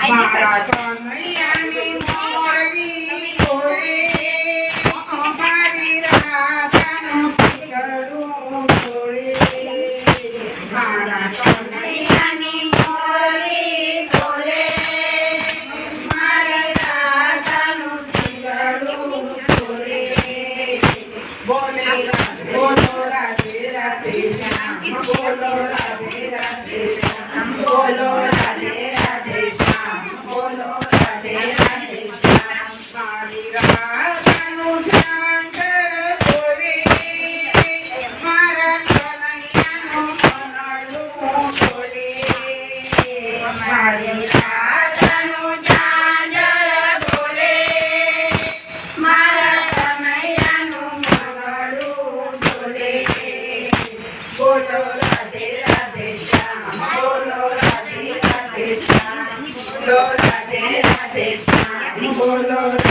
Ai, tá né? Lord, I did, I did, I did,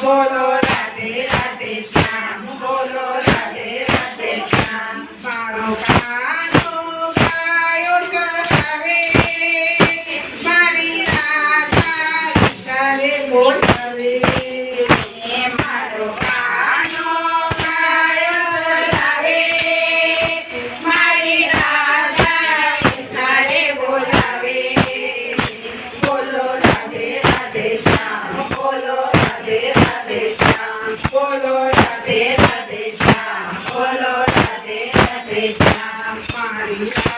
બોલો રાધે રાધે શ્યામ, બોલો રાધે રાધે શ્યામ. મારો કાનો કાયો કરાવે મારી રાધા કરે બોલાવે. મારો કાનો બોલો રાધે રાધે શ્યામ બોલો રાધે રાધે શ્યામ મારી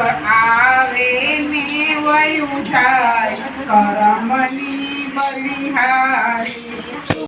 આવે ને વયું જાય કરમની બલિહારી.